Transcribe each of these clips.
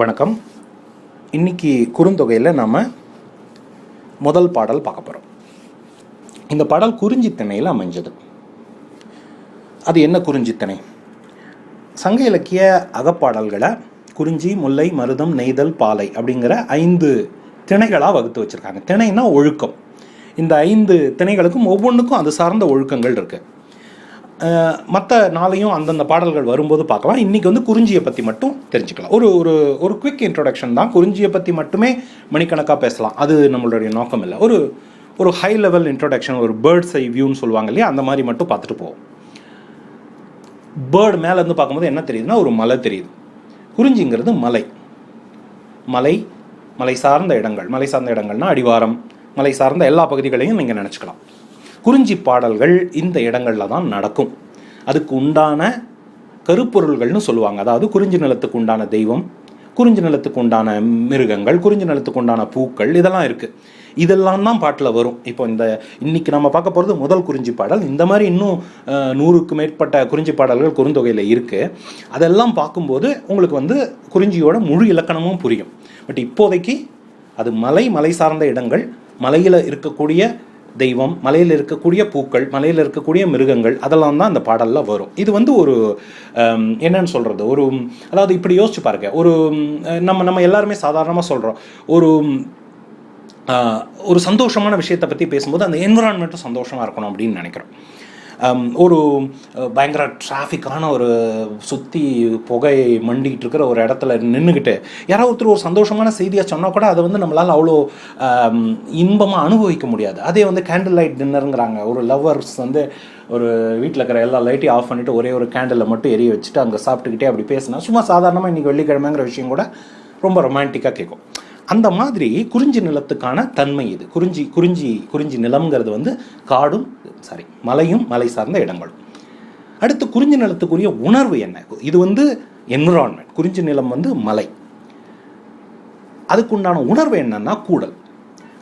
வணக்கம். இன்னைக்கு குறுந்தொகையில் நாம் முதல் பாடல் பார்க்க போகிறோம் இந்த பாடல் குறிஞ்சித்திணையில் அமைஞ்சது. அது என்ன குறிஞ்சித்திணை? சங்க இலக்கிய அகப்பாடல்களை குறிஞ்சி முல்லை மருதம் நெய்தல் பாலை அப்படிங்கிற ஐந்து திணைகளாக வகுத்து வச்சுருக்காங்க. திணைனா ஒழுக்கம். இந்த ஐந்து திணைகளுக்கும் ஒவ்வொன்றுக்கும் அது சார்ந்த ஒழுக்கங்கள் இருக்குது மற்ற நாளையும் அந்தந்த பாடல்கள் வரும்போது பார்க்கலாம். இன்றைக்கி வந்து குறிஞ்சியை பற்றி மட்டும் தெரிஞ்சுக்கலாம். ஒரு ஒரு ஒரு குவிக் இன்ட்ரொடக்ஷன் தான். குறிஞ்சியை பற்றி மட்டுமே மணிக்கணக்காக பேசலாம். அது நம்மளுடைய நோக்கம் இல்லை. ஒரு ஒரு ஹை லெவல் இன்ட்ரொடக்ஷன் ஒரு பேர்ட்ஸ் ஐ வியூன்னு சொல்லுவாங்க இல்லையா? அந்த மாதிரி மட்டும் பார்த்துட்டு போவோம். பேர்டு மேலேருந்து பார்க்கும்போது என்ன தெரியுதுன்னா ஒரு மலை தெரியுது. குறிஞ்சிங்கிறது மலை. மலை மலை சார்ந்த இடங்கள். மலை சார்ந்த இடங்கள்னா அடிவாரம். மலை சார்ந்த எல்லா பகுதிகளையும் நீங்கள் நினச்சிக்கலாம். குறிஞ்சி பாடல்கள் இந்த இடங்களில் தான் நடக்கும். அதுக்கு உண்டான கருப்பொருள்கள்னு சொல்லுவாங்க. அதாவது குறிஞ்சி நிலத்துக்கு உண்டான தெய்வம் குறிஞ்சி நிலத்துக்கு உண்டான மிருகங்கள் குறிஞ்சி நிலத்துக்கு உண்டான பூக்கள் இதெல்லாம் இருக்குது இதெல்லாம் தான் பாட்டில் வரும். இப்போ இந்த இன்னைக்கு நம்ம பார்க்க போகிறது முதல் குறிஞ்சி பாடல். இந்த மாதிரி இன்னும் நூறுக்கு மேற்பட்ட குறிஞ்சி பாடல்கள் குறுந்தொகையில் இருக்குது அதெல்லாம் பார்க்கும்போது உங்களுக்கு வந்து குறிஞ்சியோட முழு இலக்கணமும் புரியும். பட் இப்போதைக்கு அது மலை மலை சார்ந்த இடங்கள் மலையில் இருக்கக்கூடிய தெய்வம் மலையில் இருக்கக்கூடிய பூக்கள் மலையில் இருக்கக்கூடிய மிருகங்கள் அதெல்லாம் தான் அந்த பாடலில் வரும். இது வந்து ஒரு என்னன்னு சொல்கிறது ஒரு அதாவது இப்படி யோசிச்சு பாருங்க. ஒரு நம்ம நம்ம எல்லாருமே சாதாரணமாக சொல்கிறோம் ஒரு ஒரு சந்தோஷமான விஷயத்தை பற்றி பேசும்போது அந்த என்விரான்மெண்ட்டும் சந்தோஷமாக இருக்கணும் அப்படின்னு நினைக்கிறோம். ஒரு பயங்கர டிராஃபிக்கான ஒரு சுற்றி புகை மண்டிக்கிட்டு இருக்கிற ஒரு இடத்துல நின்றுக்கிட்டு யாராவது ஒருத்தர் ஒரு சந்தோஷமான செய்தியாக சொன்னால் கூட அதை வந்து நம்மளால் அவ்வளோ இன்பமாக அனுபவிக்க முடியாது. அதே வந்து கேண்டில் லைட் டின்னருங்கிறாங்க ஒரு லவ்வர்ஸ் வந்து ஒரு வீட்டில் இருக்கிற எல்லா லைட்டையும் ஆஃப் பண்ணிவிட்டு ஒரே ஒரு கேண்டிலில் மட்டும் எரிய வச்சுட்டு அங்கே சாப்பிட்டுக்கிட்டே அப்படி பேசினா சும்மா சாதாரணமாக இன்றைக்கி வெள்ளிக்கிழமைங்கிற விஷயம் கூட ரொம்ப ரொமான்டிக்காக கேட்கும் அந்த மாதிரி குறிஞ்சி நிலத்துக்கான தன்மை இது. குறிஞ்சி குறிஞ்சி குறிஞ்சி நிலம்ங்கிறது வந்து காடும் சாரி மலையும் மலை சார்ந்த இடங்களும். அடுத்து குறிஞ்சி நிலத்துக்குரிய உணர்வு என்ன? இது வந்து என்விரான்மெண்ட் குறிஞ்சி நிலம் வந்து மலை. அதுக்குண்டான உணர்வு என்னன்னா கூடல்.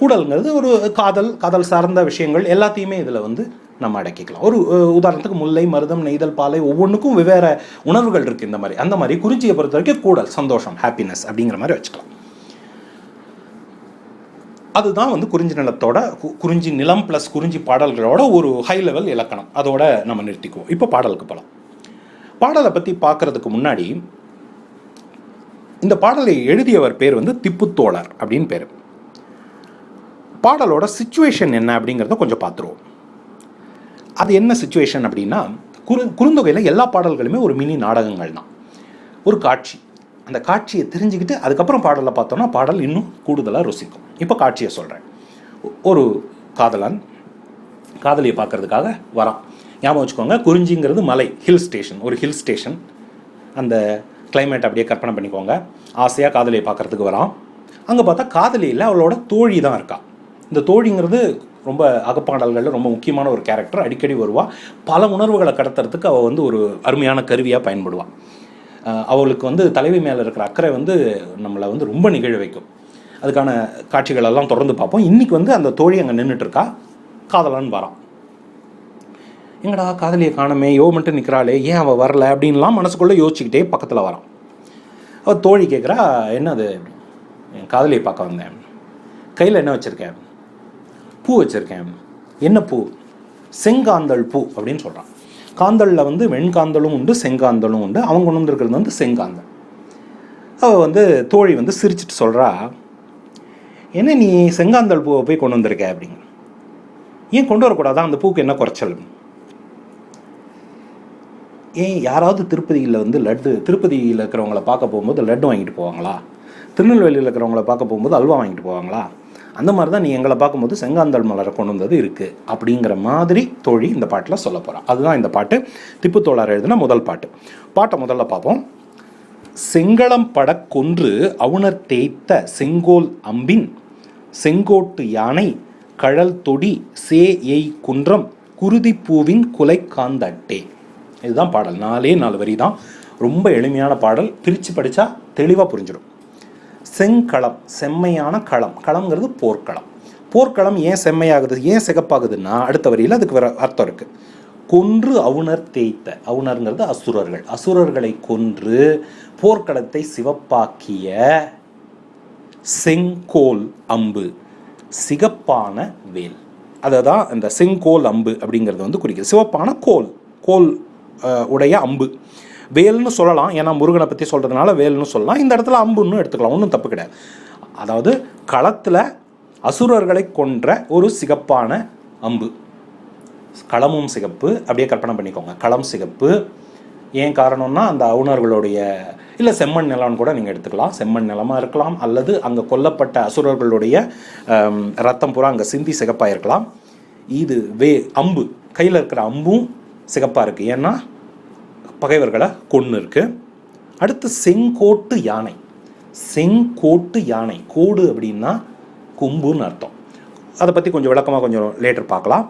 கூடல்ங்கிறது ஒரு காதல் காதல் சார்ந்த விஷயங்கள் எல்லாத்தையுமே இதில் வந்து நம்ம அடக்கிக்கலாம். ஒரு உதாரணத்துக்கு முல்லை மருதம் நெய்தல் பாலை ஒவ்வொன்றுக்கும் வெவ்வேறு உணர்வுகள் இருக்குது இந்த மாதிரி. அந்த மாதிரி குறிஞ்சியை பொறுத்த வரைக்கும் கூடல் சந்தோஷம் ஹாப்பினஸ் அப்படிங்கிற மாதிரி வச்சுக்கலாம். அதுதான் வந்து குறிஞ்சி நிலத்தோட கு- குறிஞ்சி நிலம் ப்ளஸ் குறிஞ்சி பாடல்களோட ஒரு ஹை லெவல் இலக்கணம். அதோட நம்ம நிறுத்திக்குவோம். இப்போ பாடலுக்கு போகலாம் பாடலை பற்றி பார்க்கறதுக்கு முன்னாடி இந்த பாடலை எழுதியவர் பேர் வந்து திப்புத்தோழர் அப்படின்னு பேர். பாடலோட சுச்சுவேஷன் என்ன அப்படிங்கிறத கொஞ்சம் பார்த்துருவோம். அது என்ன சுச்சுவேஷன் அப்படின்னா குறு குறுந்தொகையில் எல்லா பாடல்களுமே ஒரு மினி நாடகங்கள் தான் ஒரு காட்சி. அந்த காட்சியை தெரிஞ்சுக்கிட்டு அதுக்கப்புறம் பாடலை பார்த்தோன்னா பாடல் இன்னும் கூடுதலாக ருசிக்கும். இப்போ காட்சியை சொல்கிறேன் ஒரு காதலன் காதலியை பார்க்கறதுக்காக வரான். ஞாபகம் வச்சுக்கோங்க குறிஞ்சிங்கிறது மலை ஹில் ஸ்டேஷன் ஒரு ஹில் ஸ்டேஷன் அந்த கிளைமேட் அப்படியே கற்பனை பண்ணிக்கோங்க. ஆசையாக காதலியை பார்க்கறதுக்கு வரான். அங்கே பார்த்தா காதலியில் அவளோட தோழி தான் இருக்கா. இந்த தோழிங்கிறது ரொம்ப அகப்பாடல்களில் ரொம்ப முக்கியமான ஒரு கேரக்டர் அடிக்கடி வருவாள் பல உணர்வுகளை கடத்துறதுக்கு அவள் வந்து ஒரு அருமையான கருவியாக பயன்படுவாள் அவளுக்கு வந்து தலைவி மேலே இருக்கிற அக்கறை வந்து நம்மளை வந்து ரொம்ப நிகழ வைக்கும். அதுக்கான காட்சிகள் எல்லாம் தொடர்ந்து பார்ப்போம். இன்னைக்கு வந்து அந்த தோழி அங்கே நின்றுட்டு இருக்கா? வரான். எங்கடா காதலியை காணமே? யோ மட்டும் நிற்கிறாளே ஏன் அவள் வரல? அப்படின்லாம் மனசுக்குள்ளே யோசிச்சுக்கிட்டே பக்கத்தில் வரான். அவள் தோழி கேட்குறா என்னது? என் காதலியை பார்க்க வந்தேன். கையில் என்ன வச்சுருக்கேன்? பூ வச்சுருக்கேன். என்ன பூ? செங்காந்தள் பூ அப்படின்னு சொல்கிறான் காந்தலில் வந்து வெண்காந்தலும் உண்டு செங்காந்தலும் உண்டு. அவங்க கொண்டு வந்திருக்கிறது வந்து செங்காந்தல் அவள் வந்து தோழி வந்து சிரிச்சிட்டு சொல்கிறா என்ன நீ செங்காந்தல் பூவை போய் கொண்டு வந்திருக்க? அப்படிங்க ஏன் கொண்டு வரக்கூடாதா? அந்த பூக்கு என்ன குறைச்சல்? ஏன் யாராவது திருப்பதியில் வந்து லட்டு திருப்பதியில் இருக்கிறவங்கள பார்க்க போகும்போது லட்டு வாங்கிட்டு போவாங்களா? திருநெல்வேலியில் இருக்கிறவங்கள பார்க்க போகும்போது அல்வா வாங்கிட்டு போவாங்களா? அந்த மாதிரி தான் நீ எங்களை பார்க்கும்போது செங்காந்தல் மலரை கொண்டு வந்தது இருக்குது அப்படிங்கிற மாதிரி தோழி இந்த பாட்டில் சொல்ல போகிறான் அதுதான் இந்த பாட்டு. திப்புத்தோழர் எழுதின முதல் பாட்டு. பாட்டை முதல்ல பார்ப்போம். செங்களம் படக்கொன்று அவுணர் தேய்த்த செங்கோல் அம்பின் செங்கோட்டு யானை கழல் தொடி சே எய் குன்றம் குருதிப்பூவின் குலை காந்தட்டே. இதுதான் பாடல். நாலே நாலு வரி தான் ரொம்ப எளிமையான பாடல். பிரித்து படித்தா தெளிவாக புரிஞ்சிடும் செங்களம் செம்மையான களம். களம்ங்கிறது போர்க்களம். போர்க்களம் ஏன் செம்மையாகுது ஏன் சிகப்பாகுதுன்னா அடுத்த வரியில் அதுக்கு வேற அர்த்தம் இருக்குது கொன்று அவுணர் தேய்த்த அவுணர்ங்கிறது அசுரர்கள். அசுரர்களை கொன்று போர்க்களத்தை சிவப்பாக்கிய செங்கோல் அம்பு சிகப்பான வேல். அதை தான் இந்த செங்கோல் அம்பு அப்படிங்கிறது வந்து குறிக்கிறது சிவப்பான கோல் கோல் உடைய அம்பு. வேல்னு சொல்லலாம். ஏன்னா முருகனை பற்றி சொல்கிறதுனால வேல்னு சொல்லலாம். இந்த இடத்துல அம்புன்னு எடுத்துக்கலாம். ஒன்றும் தப்பு கிடையாது. அதாவது களத்தில் அசுரர்களை கொன்ற ஒரு சிகப்பான அம்பு. களமும் சிகப்பு. அப்படியே கற்பனை பண்ணிக்கோங்க. களம் சிகப்பு. ஏன் காரணம்னா அந்த அவுணர்களுடைய இல்லை செம்மண் நிலம்னு கூட நீங்கள் எடுத்துக்கலாம். செம்மண் நிலமாக இருக்கலாம். அல்லது அங்கே கொல்லப்பட்ட அசுரர்களுடைய ரத்தம் பூரா அங்கே சிந்தி சிகப்பாக இருக்கலாம். இது வே அம்பு. கையில் இருக்கிற அம்பும் சிகப்பாக இருக்குது ஏன்னா பகைவர்களை? கொன்று இருக்கு. அடுத்து செங்கோட்டு யானை. செங்கோட்டு யானை. கோடு அப்படின்னா கொம்புன்னு அர்த்தம். அதை பற்றி கொஞ்சம் விளக்கமாக கொஞ்சம் லேட்டர் பார்க்கலாம்.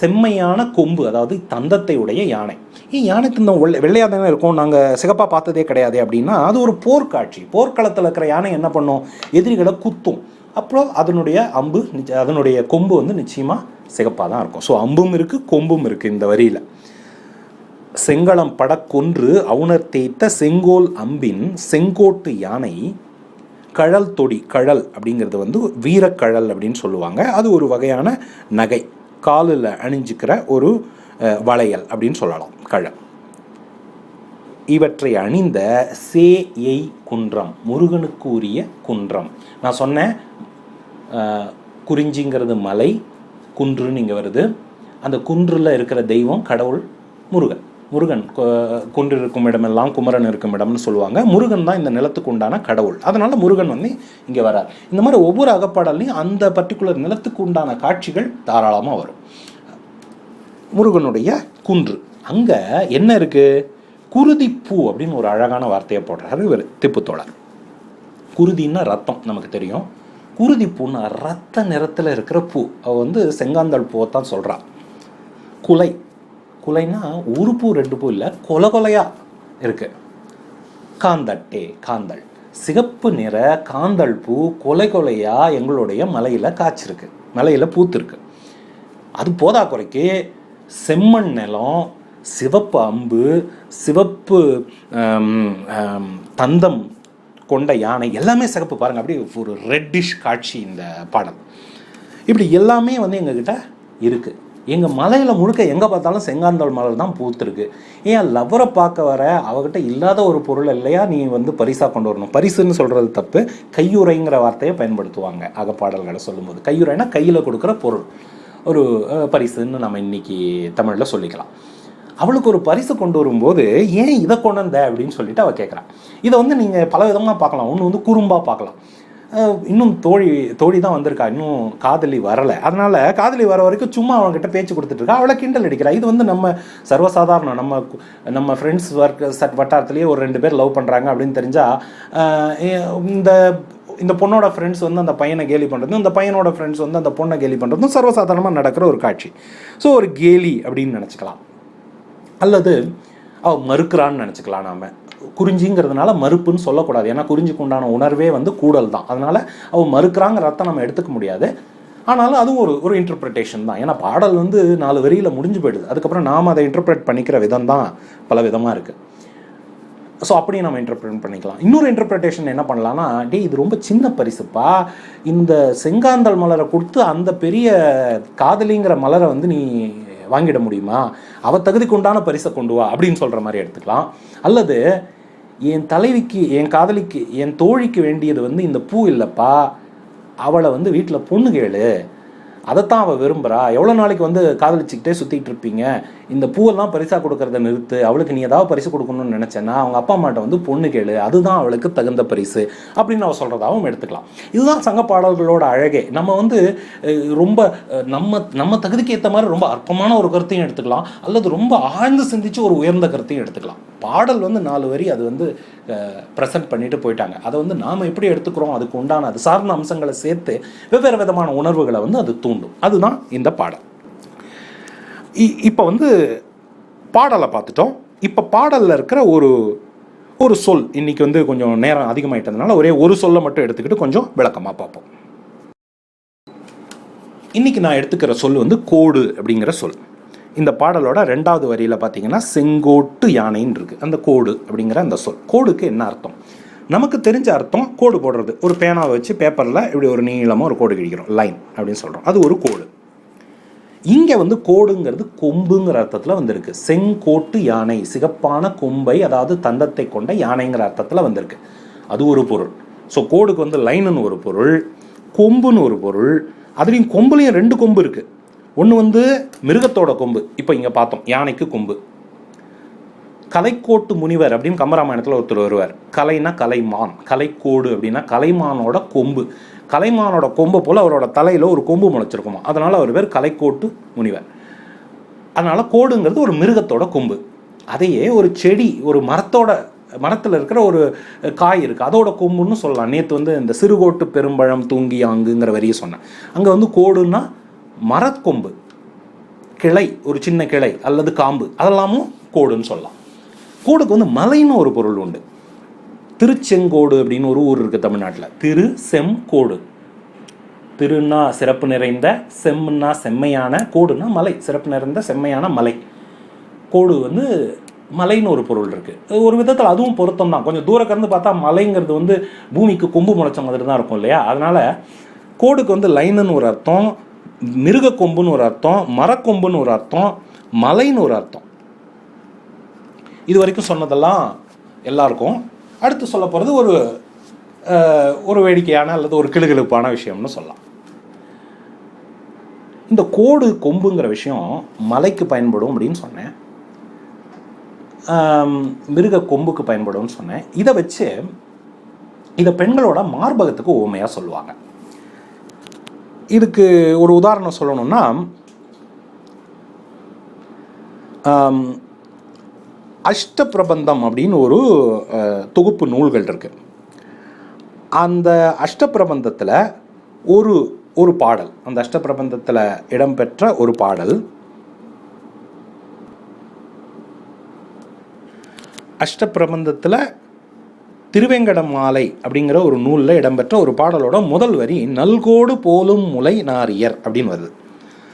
செம்மையான கொம்பு அதாவது தந்தத்தை உடைய யானை. ஏன் யானைக்கு இந்த வெள்ளை வெள்ளையாக தானே இருக்கும்? நாங்கள் சிகப்பாக பார்த்ததே கிடையாது அப்படின்னா அது ஒரு போர்க்காட்சி. போர்க்களத்தில் இருக்கிற யானை என்ன பண்ணும்? எதிரிகளை குத்தும். அப்புறம் அதனுடைய அம்பு அதனுடைய கொம்பு வந்து நிச்சயமாக சிகப்பாக தான் இருக்கும். ஸோ அம்பும் இருக்குது கொம்பும் இருக்குது இந்த வரியில். செங்களம் படக்கொன்று அவுணர் தேய்த்த செங்கோல் அம்பின் செங்கோட்டு யானை கழல் தொடி கழல் அப்படிங்கிறது வந்து வீரக்கழல் அப்படின்னு சொல்லுவாங்க. அது ஒரு வகையான நகை. காலில் அணிஞ்சிக்கிற ஒரு வளையல் அப்படின்னு சொல்லலாம் கழல். இவற்றை அணிந்த சே எய் குன்றம் முருகனுக்கு உரிய குன்றம். நான் சொன்னேன் குறிஞ்சிங்கிறது மலை குன்றுன்னு இங்கே வருது. அந்த குன்றில் இருக்கிற தெய்வம் கடவுள் முருகன். முருகன் கு- குன்று இருக்கும் இடமெல்லாம் குமரன் இருக்கும் இடம்னு சொல்லுவாங்க. முருகன் தான் இந்த நிலத்துக்கு உண்டான கடவுள். அதனால் முருகன் வந்து இங்கே வரார். இந்த மாதிரி ஒவ்வொரு அகப்பாடல்லையும் அந்த பர்டிகுலர் நிலத்துக்கு உண்டான காட்சிகள் தாராளமாக வரும். முருகனுடைய குன்று. அங்கே என்ன இருக்குது குருதிப்பூ அப்படின்னு ஒரு அழகான வார்த்தையை போடுறாரு இவர் திப்புத்தோழர். குருதின்னா ரத்தம் நமக்கு தெரியும். குருதிப்பூன்னா ரத்த நிறத்தில் இருக்கிற பூ. அவள் வந்து செங்காந்தள் பூவை தான் சொல்கிறான் குலை. குலைன்னா ஒரு பூ ரெண்டு பூ இல்லை கொலை கொலையாக இருக்குது காந்தட்டே காந்தள். சிகப்பு நிற காந்தள் பூ கொலை கொலையாக எங்களுடைய மலையில் காய்ச்சிருக்கு. மலையில் பூத்திருக்கு. அது போதா குறைக்கு செம்மண் நிலம் சிவப்பு அம்பு சிவப்பு தந்தம் கொண்ட யானை எல்லாமே சிகப்பு. பாருங்க அப்படியே ஒரு ரெட்டிஷ் காட்சி இந்த பாடல். இப்படி எல்லாமே வந்து எங்ககிட்ட இருக்குது எங்கள் மலையில் முழுக்க எங்கே பார்த்தாலும் செங்காந்தள் மலர் தான் பூத்துருக்கு. ஏன் லவ்வரை பார்க்க வர அவகிட்ட இல்லாத ஒரு பொருள் இல்லையா? நீ வந்து பரிசாக கொண்டு வரணும். பரிசுன்னு சொல்கிறது தப்பு. கையுறைங்கிற வார்த்தையை பயன்படுத்துவாங்க அகப்பாடல்களை சொல்லும்போது. கையுறைனா கையில் கொடுக்குற பொருள். ஒரு பரிசுன்னு நம்ம இன்னைக்கு தமிழில் சொல்லிக்கலாம். அவளுக்கு ஒரு பரிசு கொண்டு வரும்போது ஏன் இதை கொண்டு வந்த? அப்படின்னு சொல்லிட்டு அவள் கேட்குறான் இதை வந்து நீங்கள் பல விதமாக பார்க்கலாம். ஒன்று வந்து குறும்பாக பார்க்கலாம். இன்னும் தோழி தோழி தான் வந்திருக்கா. இன்னும் காதலி வரலை. அதனால் காதலி வர வரைக்கும் சும்மா அவன்கிட்ட பேச்சு கொடுத்துட்ருக்கா அவளை கிண்டல் அடிக்கிறா. இது வந்து நம்ம சர்வசாதாரணம். நம்ம நம்ம ஃப்ரெண்ட்ஸ் ஒர்க் சட் வட்டாரத்துலேயே ஒரு ரெண்டு பேர் லவ் பண்ணுறாங்க அப்படின்னு தெரிஞ்சால் இந்த இந்த பொண்ணோட ஃப்ரெண்ட்ஸ் வந்து அந்த பையனை கேலி பண்ணுறதும் இந்த பையனோட ஃப்ரெண்ட்ஸ் வந்து அந்த பொண்ணை கேலி பண்ணுறதும் சர்வசாதாரணமாக நடக்கிற ஒரு காட்சி. ஸோ ஒரு கேலி அப்படின்னு நினச்சிக்கலாம். அல்லது அவ மறுக்கிறான்னு நினச்சிக்கலாம் நாம. குறிஞ்சிங்கிறதுனால மறுப்புன்னு சொல்லக்கூடாது. ஏன்னா குறிஞ்சிக்கு உண்டான உணர்வே வந்து கூடல் தான் அதனால் அவ மறுக்கிறாங்கிறத நம்ம எடுத்துக்க முடியாது. ஆனாலும் அதுவும் ஒரு ஒரு இன்டர்பிரிட்டேஷன் தான். ஏன்னா பாடல் வந்து நாலு வரியில் முடிஞ்சு போயிடுது. அதுக்கப்புறம் நாம் அதை இன்டர்பிரேட் பண்ணிக்கிற விதம் தான் பல விதமாக இருக்குது ஸோ அப்படியே நம்ம இன்டர்பிரேட் பண்ணிக்கலாம். இன்னொரு இன்டர்பிரிட்டேஷன் என்ன பண்ணலாம்னா டே இது ரொம்ப சின்ன பரிசுப்பா. இந்த செங்காந்தல் மலரை கொடுத்து அந்த பெரிய காதலிங்கிற மலரை வந்து நீ வாங்கிட முடியுமா? அவ தகுதிக்கு உண்டான பரிசை கொண்டு வா அப்படின்னு சொல்கிற மாதிரி எடுத்துக்கலாம். அல்லது என் தலைவிக்கு என் காதலிக்கு என் தோழிக்கு வேண்டியது வந்து இந்த பூ இல்லைப்பா. அவளை வந்து வீட்டில் பொண்ணு கேளு. அதைத்தான் அவள் விரும்புகிறா எவ்வளோ நாளைக்கு வந்து காதலிச்சுக்கிட்டே சுற்றிட்டு இருப்பீங்க? இந்த பூவெல்லாம் பரிசாக கொடுக்கறத நிறுத்து. அவளுக்கு நீ ஏதாவது பரிசு கொடுக்கணும்னு நினச்சேன்னா அவங்க அப்பா அம்மாட்ட வந்து பொண்ணு கேளு. அதுதான் அவளுக்கு தகுந்த பரிசு. அப்படின்னு அவள் சொல்கிறதாவும் எடுத்துக்கலாம். இதுதான் சங்க பாடல்களோட அழகே. நம்ம வந்து ரொம்ப நம்ம நம்ம தகுதிக்கு ஏற்ற மாதிரி ரொம்ப அற்பமான ஒரு கருத்தையும் எடுத்துக்கலாம். அல்லது ரொம்ப ஆழ்ந்து சிந்திச்சு ஒரு உயர்ந்த கருத்தையும் எடுத்துக்கலாம். பாடல் வந்து நாலு வரி அது வந்து ப்ரெசென்ட் பண்ணிட்டு போயிட்டாங்க. அதை வந்து நாம் எப்படி எடுத்துக்கிறோம்? அதுக்கு உண்டான அது சார்ந்த அம்சங்களை சேர்த்து வெவ்வேறு விதமான உணர்வுகளை வந்து அது தூண்டும். அதுதான் இந்த பாடல். இப்போ வந்து பாடலை பார்த்துட்டோம். இப்போ பாடலில் இருக்கிற ஒரு ஒரு சொல் இன்னைக்கு வந்து கொஞ்சம் நேரம் அதிகமாயிட்டதுனால ஒரே ஒரு சொல்லை மட்டும் எடுத்துக்கிட்டு கொஞ்சம் விளக்கமாக பார்ப்போம். இன்னைக்கு நான் எடுத்துக்கிற சொல் வந்து கோடு அப்படிங்கிற சொல். இந்த பாடலோட ரெண்டாவது வரியில் பார்த்தீங்கன்னா செங்கோட்டு யானைன்னு இருக்குது அந்த கோடு அப்படிங்கிற அந்த சொல். கோடுக்கு என்ன அர்த்தம்? நமக்கு தெரிஞ்ச அர்த்தம் கோடு போடுறது. ஒரு பேனாவை வச்சு பேப்பரில் இப்படி ஒரு நீளமாக ஒரு கோடு கிழிக்கிறோம். லைன் அப்படின்னு சொல்கிறோம் அது ஒரு கோடு. இங்கே வந்து கோடுங்கிறது கொம்புங்கிற அர்த்தத்தில் வந்திருக்கு. செங்கோட்டு யானை சிகப்பான கொம்பை அதாவது தந்தத்தை கொண்ட யானைங்கிற அர்த்தத்தில் வந்திருக்கு. அது ஒரு பொருள். ஸோ கோடுக்கு வந்து லைனுன்னு ஒரு பொருள் கொம்புன்னு ஒரு பொருள். அதுலேயும் கொம்புலேயும் ரெண்டு கொம்பு இருக்குது ஒன்று வந்து மிருகத்தோட கொம்பு. இப்போ இங்கே பார்த்தோம். யானைக்கு கொம்பு. கலைக்கோட்டு முனிவர் அப்படின்னு கம்பராமாயணத்தில் ஒருத்தர் வருவார். கலைனா கலைமான். கலைக்கோடு அப்படின்னா கலைமானோட கொம்பு. கலைமானோட கொம்பை போல் அவரோட தலையில் ஒரு கொம்பு முளைச்சிருக்குமா. அதனால் அவர் பேர் கலைக்கோட்டு முனிவர். அதனால் கோடுங்கிறது ஒரு மிருகத்தோட கொம்பு. அதையே ஒரு செடி ஒரு மரத்தோட மரத்தில் இருக்கிற ஒரு காய் இருக்குது அதோட கொம்புன்னு சொல்லலாம். நேற்று வந்து இந்த சிறுகோட்டு பெரும்பழம் தூங்கி அங்குங்கிற வரியை சொன்னேன். அங்கே வந்து கோடுன்னா மரக்கொம்பு. கிளை ஒரு சின்ன கிளை அல்லது காம்பு. அதெல்லாமும் கோடுன்னு சொல்லலாம். கோடுக்கு வந்து மலைன்னு ஒரு பொருள் உண்டு. திருச்செங்கோடு அப்படின்னு ஒரு ஊர் இருக்குது தமிழ்நாட்டில். திரு செம்கோடு திருன்னா சிறப்பு நிறைந்த செம்னா செம்மையான கோடுனா மலை. சிறப்பு நிறைந்த செம்மையான மலை. கோடு வந்து மலைன்னு ஒரு பொருள் இருக்குது ஒரு விதத்தில் அதுவும் பொருத்தம் தான். கொஞ்சம் தூரம் பார்த்தா மலைங்கிறது வந்து பூமிக்கு கொம்பு முளைச்ச மாதிரி தான் இருக்கும் இல்லையா? அதனால் கோடுக்கு வந்து லைனுன்னு ஒரு அர்த்தம் மிருக கொம்புன்னு ஒரு அர்த்தம் மரக்கொம்புன்னு ஒரு அர்த்தம் மலைன்னு ஒரு அர்த்தம். இது வரைக்கும் சொன்னதெல்லாம் எல்லாருக்கும். அடுத்து சொல்ல போகிறது ஒரு ஒரு வேடிக்கையான அல்லது ஒரு கிளுகிழுப்பான விஷயம்னு சொல்லலாம். இந்த கோடு கொம்புங்கிற விஷயம் மலைக்கு பயன்படும் அப்படின்னு சொன்னேன். மிருக கொம்புக்கு பயன்படும்னு சொன்னேன். இதை வச்சு இதை பெண்களோட மார்பகத்துக்கு ஓமையாக சொல்லுவாங்க. இதுக்கு ஒரு உதாரணம் சொல்லணும்னா அஷ்ட பிரபந்தம் அப்படின்னு ஒரு தொகுப்பு நூல்கள் இருக்குது அந்த அஷ்ட பிரபந்தத்தில் ஒரு ஒரு பாடல் அந்த அஷ்டபிரபந்தத்தில் இடம்பெற்ற ஒரு பாடல். அஷ்டபிரபந்தத்தில் திருவேங்கட மாலை அப்படிங்கிற ஒரு நூலில் இடம்பெற்ற ஒரு பாடலோட முதல் வரி நல்கோடு போலும் முலை நாரியர் அப்படின்னு வருது.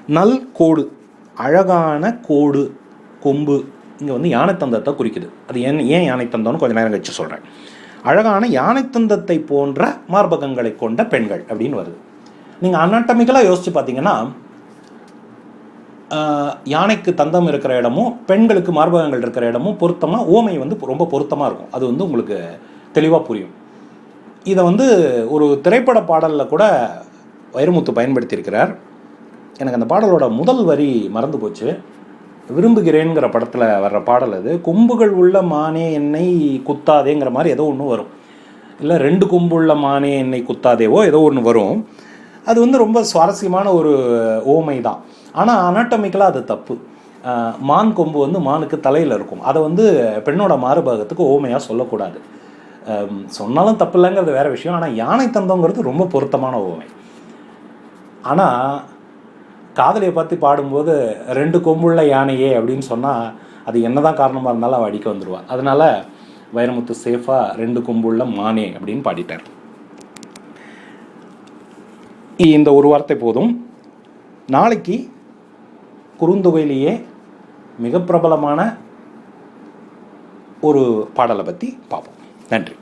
நல் கோடு அழகான கோடு கொம்பு இங்கே வந்து யானைத்தந்தத்தை குறிக்குது. அது ஏன் ஏன் யானைத்தந்தம்னு கொஞ்ச நேரம் கழிச்சு சொல்கிறேன் அழகான யானைத்தந்தத்தை போன்ற மார்பகங்களை கொண்ட பெண்கள் அப்படின்னு வருது. நீங்கள் அனாட்டமிக்கலாக யோசித்து பார்த்தீங்கன்னா யானைக்கு தந்தம் இருக்கிற இடமும் பெண்களுக்கு மார்பகங்கள் இருக்கிற இடமும் பொருத்தமாக ஓமை வந்து ரொம்ப பொருத்தமாக இருக்கும். அது வந்து உங்களுக்கு தெளிவாக புரியும். இதை வந்து ஒரு திரைப்பட பாடலில் கூட வைரமுத்து பயன்படுத்தியிருக்கிறார். எனக்கு அந்த பாடலோட முதல் வரி மறந்து போச்சு. விரும்புகிறேங்கிற படத்தில் வர்ற பாடல் அது. கொம்புகள் உள்ள மானே என்னை குத்தாதேங்கிற மாதிரி ஏதோ ஒன்று வரும். இல்லை ரெண்டு கொம்பு உள்ள மானே என்னை குத்தாதேவோ? ஏதோ ஒன்று வரும். அது வந்து ரொம்ப சுவாரஸ்யமான ஒரு ஓமை தான் ஆனால் அனாட்டமிக்கலாக அது தப்பு. மான் கொம்பு வந்து மானுக்கு தலையில் இருக்கும். அதை வந்து பெண்ணோட மாறுபாகத்துக்கு ஓமையாக சொல்லக்கூடாது. சொன்னாலும் தப்பு இல்லைங்கிறது வேறு விஷயம். ஆனால் யானை தந்தோங்கிறது ரொம்ப பொருத்தமான ஓமை. ஆனால் காதலியை பற்றி பாடும்போது ரெண்டு கொம்புள்ள யானையே அப்படின்னு சொன்னால் அது என்னதான் காரணமாக இருந்தாலும் அவள் அடிக்க வந்துடுவாள் அதனால் வைரமுத்து சேஃபாக ரெண்டு கொம்புள்ள மானே அப்படின்னு பாடிட்டார். இந்த ஒரு வார்த்தை போதும். நாளைக்கு குறுந்தொகையிலேயே மிக பிரபலமான ஒரு பாடலை பற்றி பார்ப்போம். நன்றி.